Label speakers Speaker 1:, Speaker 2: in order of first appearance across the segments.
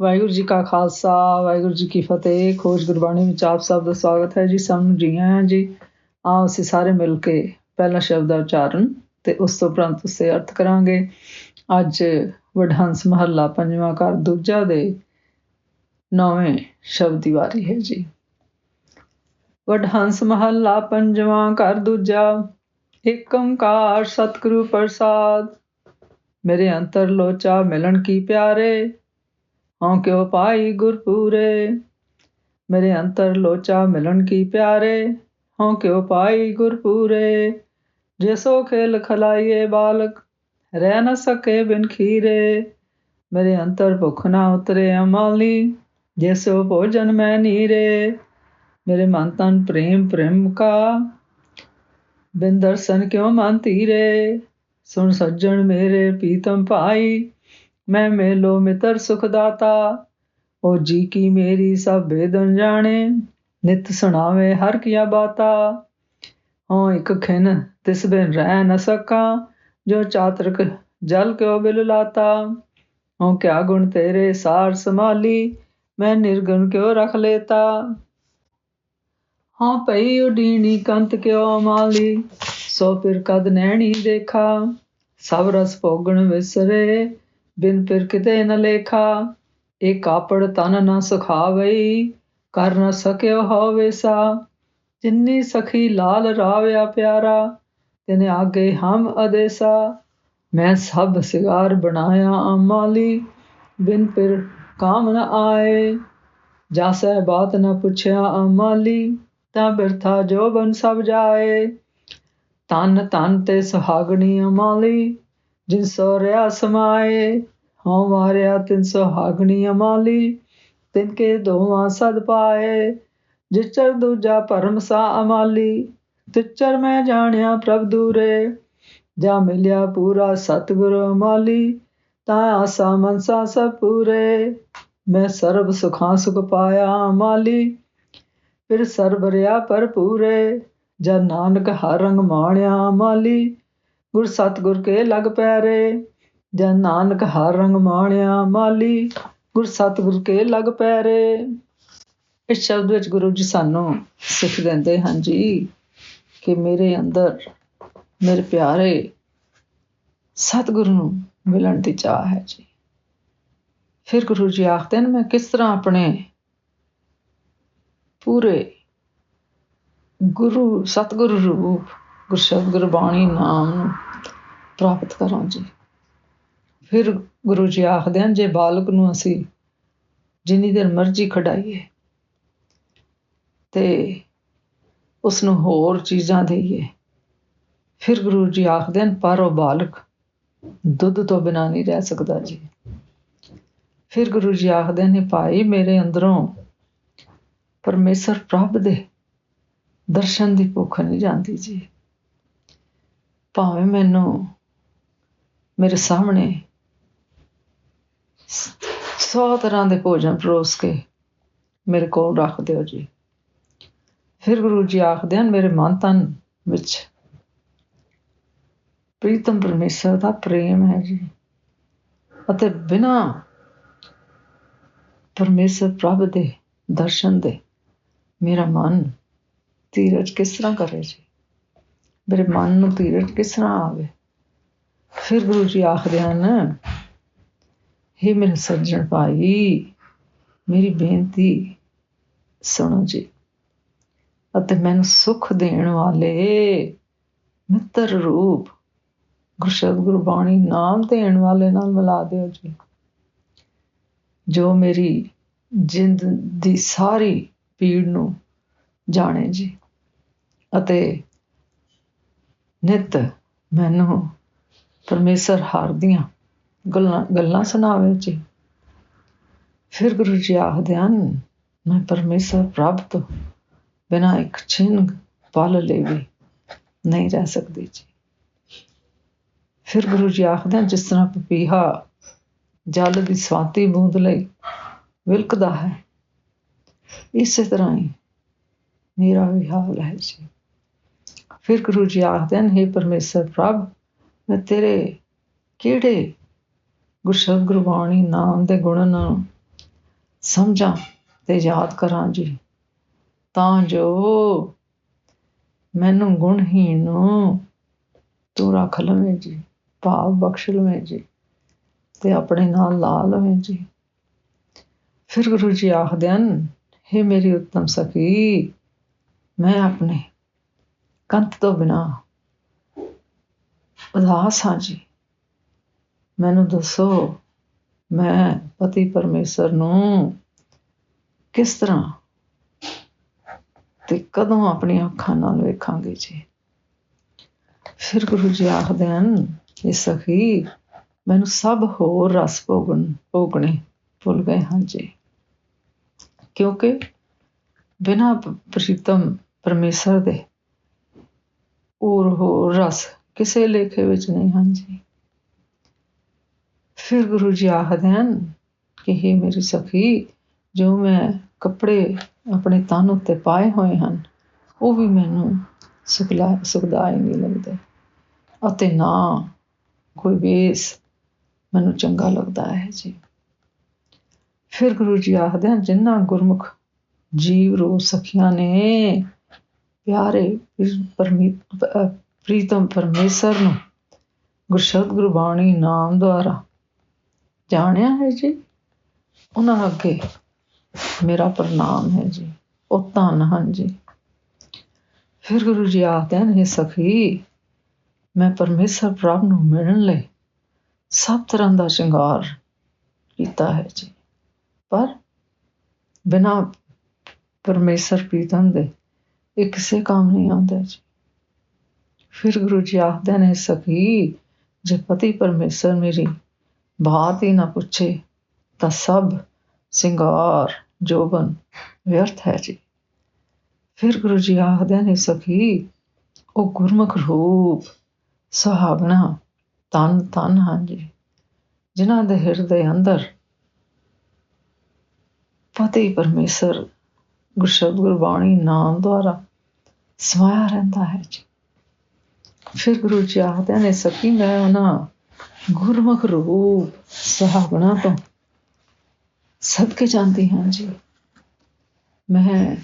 Speaker 1: ਵਾਹਿਗੁਰੂ ਜੀ ਕਾ ਖਾਲਸਾ, ਵਾਹਿਗੁਰੂ ਜੀ ਕੀ ਫਤਿਹ, ਖੋਜ ਗੁਰਬਾਣੀ ਵਿੱਚ ਆਪ ਸਭ ਦਾ ਸਵਾਗਤ ਹੈ ਜੀ, ਸਭ ਨੂੰ ਜੀ ਆਇਆਂ ਜੀ। ਆਓ ਅਸੀਂ ਸਾਰੇ ਮਿਲ ਕੇ ਪਹਿਲਾ ਸ਼ਬਦ ਦਾ ਉਚਾਰਨ ਤੇ ਉਸ ਤੋਂ ਉਪਰੰਤ ਉਸੇ ਅਰਥ ਕਰਾਂਗੇ। ਅੱਜ ਵਡਹੰਸ ਮਹੱਲਾ ਪੰਜਵਾਂ ਘਰ ਦੂਜਾ ਦੇ ਨੌਵੇਂ ਸ਼ਬਦ ਦੀ ਵਾਰੀ ਹੈ ਜੀ। ਵਡਹੰਸ ਮਹੱਲਾ ਪੰਜਵਾਂ ਘਰ ਦੂਜਾ ਏਕ ਓੰਕਾਰ ਸਤਿਗੁਰੂ ਪ੍ਰਸਾਦ। ਮੇਰੇ ਅੰਤਰ ਲੋਚਾ ਮਿਲਣ ਕੀ ਪਿਆਰੇ? ਹਉ ਕਿਉ ਪਾਈ ਗੁਰਪੂਰੇ? ਮੇਰੇ ਅੰਤਰ ਲੋਚਾ ਮਿਲਣ ਕੀ ਪਿਆਰੇ? ਹਉ ਕਿਉ ਪਾਈ ਗੁਰਪੂਰੇ? ਜਿਸੋ ਖੇਲ ਖਲਾਈਏ ਬਾਲਕ, ਰਹਿ ਨ ਸਕੇ ਬਿਨ ਖੀਰੇ। ਮੇਰੇ ਅੰਤਰ ਭੁਖ ਨਾ ਉਤਰੇ ਅਮਾਲੀ ਜਿਸੋ ਭੋਜਨ ਮੈਂ ਨੀਰੇ। ਮੇਰੇ ਮਨ ਤਨ ਪ੍ਰੇਮ ਪ੍ਰੇਮ ਕਾ। ਬਿਨ ਦਰਸ਼ਨ ਕਿਉ ਮਨ ਤੀਰੇ? ਸੁਣ ਸੱਜਣ ਮੇਰੇ ਪੀਤਮ ਭਾਈ ਮੈਂ ਮੇਲੋ ਮਿੱਤਰ ਸੁਖਦਾਤਾ, ਉਹ ਜੀ ਕੀ ਮੇਰੀ ਸਭ ਬੇਦਨ ਜਾਣੇ, ਨਿਤ ਸੁਣਾਵੇ ਹਰ ਕੀਆ ਬਾਤਾ। ਹਾਂ ਇੱਕ ਖਿਨ ਤਿਸ ਬਿਨ ਰਹਿ ਨ ਸਕਾਂ, ਜੋ ਚਾਤਰਕ ਜਲ ਕਿਉ ਬਿਲ ਲਾਤਾ। ਹਾਂ ਕਿਆ ਗੁਣ ਤੇਰੇ ਸਾਰ ਸੰਭਾਲੀ, ਮੈਂ ਨਿਰਗੁਣ ਕਿਉ ਰਖ ਲੇਤਾ। ਹਾਂ ਪਈ ਉਡੀਣੀ ਕੰਤ ਕਿਉ ਮਾਲੀ, ਸੋ ਫਿਰ ਕਦ ਨੈਣੀ ਦੇਖਾ। ਸਭ ਰਸ ਭੋਗਣ ਵਿਸਰੇ ਬਿਨ ਫਿਰ ਕਿਤੇ ਨ ਲੇਖਾ, ਇਹ ਕਾਪੜ ਤਨ ਨ ਸੁਖਾਵਈ, ਕਰ ਨ ਸਕਿਓ ਹੋਵੇ ਸਾ। ਜਿੰਨੀ ਸਖੀ ਲਾਲ ਰਾਵਿਆ ਪਿਆਰਾ, ਤਿਨੇ ਆਗੇ ਹਮ ਅਦੇਸਾ। ਮੈਂ ਸਭ ਸਿਗਾਰ ਬਣਾਇਆ ਅਮਾਲੀ, ਬਿਨ ਫਿਰ ਕਾਮ ਨ ਆਏ। ਜਾਸੈ ਬਾਤ ਨ ਪੁੱਛਿਆ ਅਮਾਲੀ, ਤਾਂ ਬਿਰਥਾ ਜੋ ਬਨ ਸਭ ਜਾਏ। ਤਨ ਤਨ ਤੇ ਸੁਹਾਗਣੀ ਅਮਾਲੀ ਜਿਨ ਸੋ ਰਿਆ ਸਮਾਏ, ਹਉ ਮਾਰਿਆ ਤਿਨ ਸੁਹਾਗਣੀ ਅਮਾਲੀ, ਤਿਨ ਕੇ ਦੋਵਾਂ ਸਦ ਪਾਏ। ਜਿਚਰ ਦੂਜਾ ਭਰਮ ਸਾ ਅਮਾਲੀ, ਤਿਚਰ ਮੈਂ ਜਾਣਿਆ ਪ੍ਰਭ ਦੂਰੇ। ਜਾ ਮਿਲਿਆ ਪੂਰਾ ਸਤਿਗੁਰ ਅਮਾਲੀ, ਤਾਂ ਆਸਾ ਮਨਸਾ ਸਭ ਪੂਰੇ। ਮੈਂ ਸਰਬ ਸੁਖਾਂ ਸੁਖ ਪਾਇਆ ਅਮਾਲੀ, ਫਿਰ ਸਰਬ ਰਿਆ ਭਰਪੂਰੇ। ਜਦ ਨਾਨਕ ਹਰ ਰੰਗ ਮਾਣਿਆ ਮਾਲੀ ਗੁਰ ਸਤਗੁਰ ਕੇ ਲਗ ਪੈਰੇ ਜਦ ਨਾਨਕ ਹਰ ਰੰਗ ਮਾਣਿਆ ਮਾਲੀ, ਗੁਰ ਸਤਗੁਰ ਕੇ ਲਗ ਪੈਰੇ। ਇਸ ਸ਼ਬਦ ਵਿੱਚ ਗੁਰੂ ਜੀ ਸਾਨੂੰ ਸਿੱਖ ਦਿੰਦੇ ਹਨ ਜੀ ਕਿ ਮੇਰੇ ਅੰਦਰ, ਮੇਰੇ ਪਿਆਰੇ ਸਤਗੁਰ ਨੂੰ ਮਿਲਣ ਦੀ ਚਾਹ ਹੈ ਜੀ। ਫਿਰ ਗੁਰੂ ਜੀ ਆਖਦੇ ਨੇ, ਮੈਂ ਕਿਸ ਤਰ੍ਹਾਂ ਆਪਣੇ ਪੂਰੇ ਗੁਰੂ, ਸਤਗੁਰੂ ਰੂਪ ਗੁਰਸ਼ਬਦ ਗੁਰਬਾਣੀ ਨਾਮ ਨੂੰ ਪ੍ਰਾਪਤ ਕਰਾਂ ਜੀ। ਫਿਰ ਗੁਰੂ ਜੀ ਆਖਦੇ ਹਨ, ਜੇ ਬਾਲਕ ਨੂੰ ਅਸੀਂ ਜਿੰਨੀ ਦੇਰ ਮਰਜ਼ੀ ਖੜਾਈਏ ਤੇ ਉਸ ਨੂੰ ਹੋਰ ਚੀਜ਼ਾਂ ਦੇਈਏ, ਫਿਰ ਗੁਰੂ ਜੀ ਆਖਦੇ ਹਨ, ਪਰ ਉਹ ਬਾਲਕ ਦੁੱਧ ਤੋਂ ਬਿਨਾ ਨਹੀਂ ਰਹਿ ਸਕਦਾ ਜੀ। ਫਿਰ ਗੁਰੂ ਜੀ ਆਖਦੇ ਨੇ ਭਾਈ ਮੇਰੇ ਅੰਦਰੋਂ ਪਰਮੇਸ਼ਰ ਪ੍ਰਭ ਦੇ ਦਰਸ਼ਨ ਦੀ ਭੁੱਖ ਨਹੀਂ ਜਾਂਦੀ ਜੀ। ਭਾਵੇਂ ਮੈਨੂੰ ਮੇਰੇ ਸਾਹਮਣੇ ਸੌ ਤਰ੍ਹਾਂ ਦੇ ਭੋਜਨ ਪਰੋਸ ਕੇ ਮੇਰੇ ਕੋਲ ਰੱਖ ਦਿਓ ਜੀ। ਫਿਰ ਗੁਰੂ ਜੀ ਆਖਦੇ ਹਨ, ਮੇਰੇ ਮਨ ਤਨ ਵਿੱਚ ਪ੍ਰੀਤਮ ਪਰਮੇਸ਼ਰ ਦਾ ਪ੍ਰੇਮ ਹੈ ਜੀ। ਅਤੇ ਬਿਨਾ ਪਰਮੇਸ਼ਰ ਪ੍ਰਭ ਦੇ ਦਰਸ਼ਨ ਦੇ ਮੇਰਾ ਮਨ ਧੀਰਜ ਕਿਸ ਤਰ੍ਹਾਂ ਕਰੇ ਜੀ? ਮੇਰੇ ਮਨ ਨੂੰ ਧੀਰਜ ਕਿਸ ਤਰ੍ਹਾਂ ਆਵੇ? ਫਿਰ ਗੁਰੂ ਜੀ ਆਖਦੇ ਹਨ हे ਮੇਰੇ ਸੱਜਣ ਭਾਈ, ਮੇਰੀ ਬੇਨਤੀ ਸੁਣੋ ਜੀ। ਅਤੇ ਮੈਨੂੰ ਸੁਖ ਦੇਣ ਵਾਲੇ ਮਿੱਤਰ ਰੂਪ ਗੁਰਸ਼ਬਦ ਗੁਰਬਾਣੀ ਨਾਮ ਦੇਣ ਵਾਲੇ ਨਾਲ ਮਿਲਾ ਦਿਓ ਜੀ। ਜੋ ਮੇਰੀ ਜਿੰਦ ਦੀ ਸਾਰੀ ਪੀੜ ਨੂੰ ਜਾਣੇ ਜੀ। ਅਤੇ ਨਿਤ ਮੈਨੂੰ ਪਰਮੇਸ਼ਰ ਹਾਰ ਦੀਆਂ ਗੱਲਾਂ ਗੱਲਾਂ ਸੁਣਾਵੇ ਜੀ। ਫਿਰ ਗੁਰੂ ਜੀ ਆਖਦੇ ਹਨ, ਮੈਂ ਪਰਮੇਸ਼ਰ ਪ੍ਰਭ ਤੋਂ ਬਿਨਾ ਇੱਕ ਛਿੰਨ ਪਲ ਲਈ ਵੀ ਨਹੀਂ ਰਹਿ ਸਕਦੀ ਜੀ। ਫਿਰ ਗੁਰੂ ਜੀ ਆਖਦੇ ਹਨ, ਜਿਸ ਤਰ੍ਹਾਂ ਪਪੀਹਾ ਜਲ ਦੀ ਸਵਾਤੀ ਬੂੰਦ ਲਈ ਵਿਲਕਦਾ ਹੈ, ਇਸੇ ਤਰ੍ਹਾਂ ਹੀ ਮੇਰਾ ਵੀ ਹਾਲ ਹੈ ਜੀ। ਫਿਰ ਗੁਰੂ ਜੀ ਆਖਦੇ ਹਨ हे ਪਰਮੇਸ਼ਰ ਪ੍ਰਭ, ਮੈਂ ਤੇਰੇ ਕਿਹੜੇ ਗੁਰਸ਼ਬਦ ਗੁਰਬਾਣੀ, ਨਾਮ ਦੇ ਗੁਣ ਨੂੰ ਸਮਝਾਂ ਤੇ ਯਾਦ ਕਰਾਂ ਜੀ? ਤਾਂ ਜੋ ਮੈਨੂੰ ਗੁਣਹੀਣ ਨੂੰ ਤੂੰ ਰੱਖ ਲਵੇਂ ਜੀ, ਭਾਵ ਬਖਸ਼ ਲਵੇਂ ਜੀ ਤੇ ਆਪਣੇ ਨਾਲ ਲਾ ਲਵੇਂ ਜੀ। ਫਿਰ ਗੁਰੂ ਜੀ ਆਖਦੇ ਹਨ हे ਮੇਰੀ ਉੱਤਮ ਸਖੀ, ਮੈਂ ਆਪਣੇ ਕੰਤ ਤੋਂ ਬਿਨਾ ਉਦਾਸ ਹਾਂ ਜੀ। ਮੈਨੂੰ ਦੱਸੋ, ਮੈਂ ਪਤੀ ਪਰਮੇਸ਼ਰ ਨੂੰ ਕਿਸ ਤਰ੍ਹਾਂ ਤੇ ਕਦੋਂ ਆਪਣੀਆਂ ਅੱਖਾਂ ਨਾਲ ਵੇਖਾਂਗੇ ਜੀ? ਫਿਰ ਗੁਰੂ ਜੀ ਆਖਦੇ ਹਨ, ਇਹ ਸਖੀ, ਮੈਨੂੰ ਸਭ ਹੋਰ ਰਸ ਭੋਗਣ, ਭੋਗਣੇ ਭੁੱਲ ਗਏ ਹਾਂ ਜੀ। ਕਿਉਂਕਿ ਬਿਨਾ ਪ੍ਰੀਤਮ ਪਰਮੇਸ਼ਰ ਦੇ ਹੋਰ ਹੋਰ ਰਸ ਕਿਸੇ ਲੇਖੇ ਵਿੱਚ ਨਹੀਂ ਹਨ ਜੀ ਫਿਰ ਗੁਰੂ ਜੀ ਆਖਦੇ ਹਨ ਕਿ ਇਹ ਮੇਰੀ ਸਖੀ, ਜੋ ਮੈਂ ਕੱਪੜੇ ਆਪਣੇ ਤਨ ਉੱਤੇ ਪਾਏ ਹੋਏ ਹਨ, ਉਹ ਵੀ ਮੈਨੂੰ ਸੁਖਲਾ, ਸੁਖਦਾਈ ਨਹੀਂ ਲੱਗਦੇ। ਅਤੇ ਨਾ ਕੋਈ ਵੇਸ ਮੈਨੂੰ ਚੰਗਾ ਲੱਗਦਾ ਹੈ ਜੀ। ਫਿਰ ਗੁਰੂ ਜੀ ਆਖਦੇ ਹਨ, ਜਿੰਨਾ ਗੁਰਮੁਖ ਜੀਵ ਰੋ ਸਖੀਆਂ ਨੇ ਪਿਆਰੇ ਪਰਮੀਤ ਪ੍ਰੀਤਮ ਪਰਮੇਸ਼ਰ ਨੂੰ ਗੁਰਸ਼ਬਦ ਗੁਰਬਾਣੀ ਨਾਮ ਦੁਆਰਾ ਜਾਣਿਆ ਹੈ ਜੀ। ਉਹਨਾਂ ਅੱਗੇ ਮੇਰਾ ਪ੍ਰਣਾਮ ਹੈ ਜੀ। ਉਹ ਧੰਨ ਹਨ ਜੀ। ਫਿਰ ਗੁਰੂ ਜੀ ਆਖਦੇ ਨੇ ਸਖੀ, ਮੈਂ ਪਰਮੇਸ਼ਰ ਪ੍ਰਭ ਨੂੰ ਮਿਲਣ ਲਈ ਸਭ ਤਰ੍ਹਾਂ ਦਾ ਸ਼ਿੰਗਾਰ ਕੀਤਾ ਹੈ ਜੀ। ਪਰ ਬਿਨਾ ਪਰਮੇਸ਼ਰ ਪ੍ਰੀਤਮ ਦੇ ਇਹ ਕਿਸੇ ਕੰਮ ਨਹੀਂ ਆਉਂਦਾ ਜੀ। ਫਿਰ ਗੁਰੂ ਜੀ ਆਖਦੇ ਨੇ, ਸਖੀ, ਜੇ ਪਤੀ ਪਰਮੇਸ਼ਰ ਮੇਰੀ ਬਾਤ ਹੀ ਨਾ ਪੁੱਛੇ, ਤਾਂ ਸਭ ਸਿੰਗਾਰ, ਜੋਬਨ ਵਿਅਰਥ ਹੈ ਜੀ। ਫਿਰ ਗੁਰੂ ਜੀ ਆਖਦੇ ਨੇ, ਸਖੀ, ਉਹ ਗੁਰਮੁਖ ਰੂਪ, ਸੁਹਾਵਣਾ ਤਨ ਤਨ ਹਾਂ ਜੀ, ਜਿਨ੍ਹਾਂ ਦੇ ਹਿਰਦੇ ਅੰਦਰ ਪਤੀ ਪਰਮੇਸ਼ਰ ਗੁਰਸ਼ਬਦ ਗੁਰਬਾਣੀ ਨਾਮ ਦੁਆਰਾ ਸਮਾਇਆ ਰਹਿੰਦਾ ਹੈ ਜੀ। ਫਿਰ ਗੁਰੂ ਜੀ ਆਖਦੇ ਨੇ ਸਕੀ ਮੈਂ ਉਹਨਾਂ ਗੁਰਮੁਖ ਰੂਪ ਸੁਹਾਵਣਾ ਤੋਂ ਸਦਕੇ ਜਾਂਦੀ ਹਾਂ ਜੀ। ਮੈਂ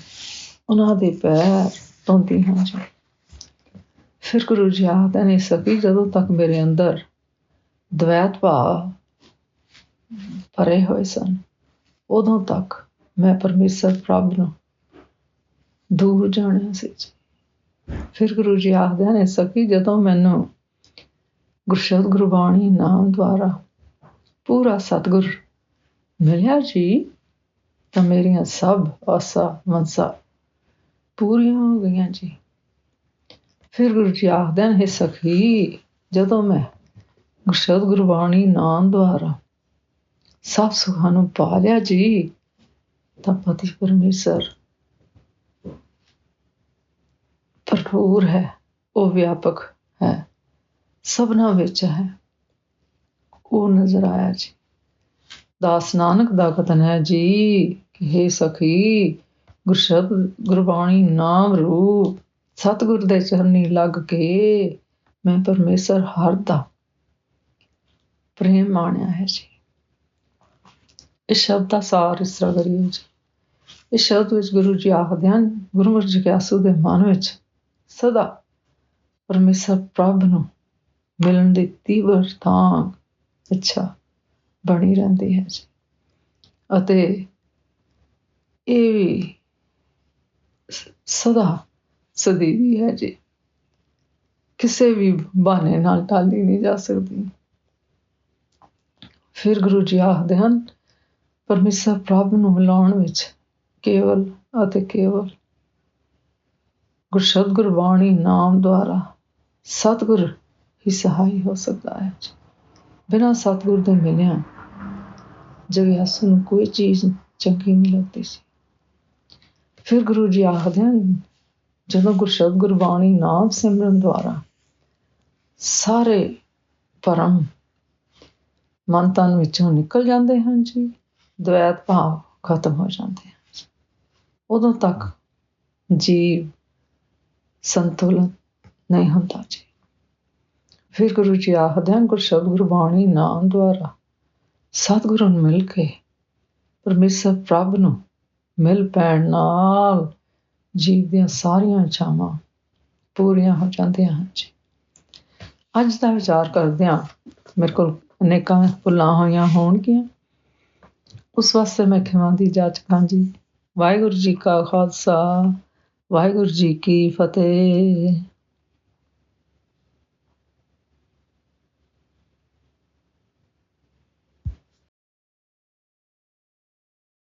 Speaker 1: ਉਹਨਾਂ ਦੇ ਪੈਰ ਧੋਂਦੀ ਹਾਂ ਜੀ। ਫਿਰ ਗੁਰੂ ਜੀ ਆਖਦੇ ਨੇ ਸਕੀ ਜਦੋਂ ਤੱਕ ਮੇਰੇ ਅੰਦਰ ਦਵੈਤ ਭਾਵ ਭਰੇ ਹੋਏ ਸਨ, ਉਦੋਂ ਤੱਕ ਮੈਂ ਪਰਮੇਸ਼ਰ ਪ੍ਰਭ ਨੂੰ ਦੂਰ ਜਾਣਿਆ ਸੀ ਫਿਰ ਗੁਰੂ ਜੀ ਆਖਦੇ ਨੇ, ਸਖੀ, ਜਦੋਂ ਮੈਨੂੰ ਗੁਰਸ਼ਬਦ ਗੁਰਬਾਣੀ ਨਾਮ ਦੁਆਰਾ ਪੂਰਾ ਸਤਗੁਰ ਮਿਲਿਆ ਜੀ, ਤਾਂ ਮੇਰੀਆਂ ਸਭ ਆਸਾ ਮਨਸਾ ਪੂਰੀਆਂ ਹੋ ਗਈਆਂ ਜੀ। ਫਿਰ ਗੁਰੂ ਜੀ ਆਖਦੇ ਨੇ ਸਖੀ, ਜਦੋਂ ਮੈਂ ਗੁਰਸ਼ਬਦ ਗੁਰਬਾਣੀ ਨਾਮ ਦੁਆਰਾ ਸਭ ਸੁਖਾਂ ਨੂੰ ਪਾ ਲਿਆ ਜੀ, ਤਾਂ ਪਤੀ ਪਰਮੇਸ਼ਰ ਭਰਪੂਰ ਹੈ, ਉਹ ਵਿਆਪਕ ਹੈ। ਸਭਨਾ ਵਿੱਚ ਹੈ। ਉਹ ਨਜ਼ਰ ਆਇਆ ਜੀ। ਦਾਸ ਨਾਨਕ ਦਾ ਕਥਨ ਹੈ ਜੀ ਕਿ हे ਸਖੀ ਗੁਰਸ਼ਬਦ ਗੁਰਬਾਣੀ ਨਾਮ ਰੂਪ, ਸਤਿਗੁਰ ਦੇ ਚਰਨੀ ਲੱਗ ਕੇ ਮੈਂ ਪਰਮੇਸ਼ਰ ਹਰ ਦਾ ਪ੍ਰੇਮ ਮਾਣਿਆ ਹੈ ਜੀ। ਇਸ ਸ਼ਬਦ ਦਾ ਸਾਰ ਇਸ ਤਰ੍ਹਾਂ ਕਰੀਏ ਜੀ। ਇਸ ਸ਼ਬਦ ਵਿੱਚ ਗੁਰੂ ਜੀ ਆਖਦੇ ਹਨ, ਗੁਰਮੁਖ ਜਿਗਿਆਸੂ ਦੇ ਮਨ ਵਿੱਚ ਸਦਾ ਪਰਮੇਸ਼ਰ ਪ੍ਰਭ ਨੂੰ ਮਿਲਣ ਦੀ ਤੀਵਰ ਤਾਂ ਇੱਛਾ ਬਣੀ ਰਹਿੰਦੀ ਹੈ ਜੀ। ਅਤੇ ਇਹ ਵੀ ਸਦਾ ਸਦੀਵੀ ਹੈ ਜੀ। ਕਿਸੇ ਵੀ ਬਹਾਨੇ ਨਾਲ ਟਾਲੀ ਨਹੀਂ ਜਾ ਸਕਦੀ। ਫਿਰ ਗੁਰੂ ਜੀ ਆਖਦੇ ਹਨ, ਪਰਮੇਸ਼ਰ ਪ੍ਰਭ ਨੂੰ ਮਿਲਾਉਣ ਵਿੱਚ ਕੇਵਲ ਅਤੇ ਕੇਵਲ ਗੁਰਸ਼ਬਦ ਗੁਰਬਾਣੀ ਨਾਮ ਦੁਆਰਾ ਸਤਗੁਰ ਹੀ ਸਹਾਈ ਹੋ ਸਕਦਾ ਹੈ। ਬਿਨਾਂ ਸਤਗੁਰ ਦੇ ਮਿਲਿਆ ਜਗਿਆਸੂ ਨੂੰ ਕੋਈ ਚੀਜ਼ ਚੰਗੀ ਨਹੀਂ ਲੱਗਦੀ ਸੀ। ਫਿਰ ਗੁਰੂ ਜੀ ਆਖਦੇ ਹਨ, ਜਦੋਂ ਗੁਰਸ਼ਬਦ ਗੁਰਬਾਣੀ ਨਾਮ ਸਿਮਰਨ ਦੁਆਰਾ ਸਾਰੇ ਪਰਮ ਮਨ ਤਨ ਵਿੱਚੋਂ ਨਿਕਲ ਜਾਂਦੇ ਹਨ ਜੀ ਦ્વੈਤ ਭਾਵ ਖਤਮ ਹੋ ਜਾਂਦੇ ਹਨ। ਉਦੋਂ ਤੱਕ ਜੀਵ ਸੰਤੁਲਨ ਨਹੀਂ ਹੁੰਦਾ ਜੀ। ਫਿਰ ਗੁਰੂ ਜੀ ਆਖਦੇ ਹਨ ਗੁਰਸ਼ਬਦ ਗੁਰਬਾਣੀ ਨਾਮ ਦੁਆਰਾ ਸਤਿਗੁਰੂ ਨੂੰ ਮਿਲ ਕੇ ਪਰਮੇਸ਼ਰ ਪ੍ਰਭ ਨੂੰ ਮਿਲ ਪੈਣ ਨਾਲ ਜੀਵ ਦੀਆਂ ਸਾਰੀਆਂ ਇੱਛਾਵਾਂ ਪੂਰੀਆਂ ਹੋ ਜਾਂਦੀਆਂ ਹਨ ਜੀ। ਅੱਜ ਦਾ ਵਿਚਾਰ ਕਰਦੇ ਹਾਂ। ਮੇਰੇ ਕੋਲ ਅਨੇਕਾਂ ਭੁੱਲਾਂ ਹੋਈਆਂ ਹੋਣਗੀਆਂ। ਉਸ ਵਾਸਤੇ ਮੈਂ ਖਿਮਾਂ ਦੀ ਜਾਚਕਾਂ ਜੀ, ਵਾਹਿਗੁਰੂ ਜੀ ਕਾ ਖਾਲਸਾ ਵਾਹਿਗੁਰੂ ਜੀ ਕੀ ਫਤਿਹ।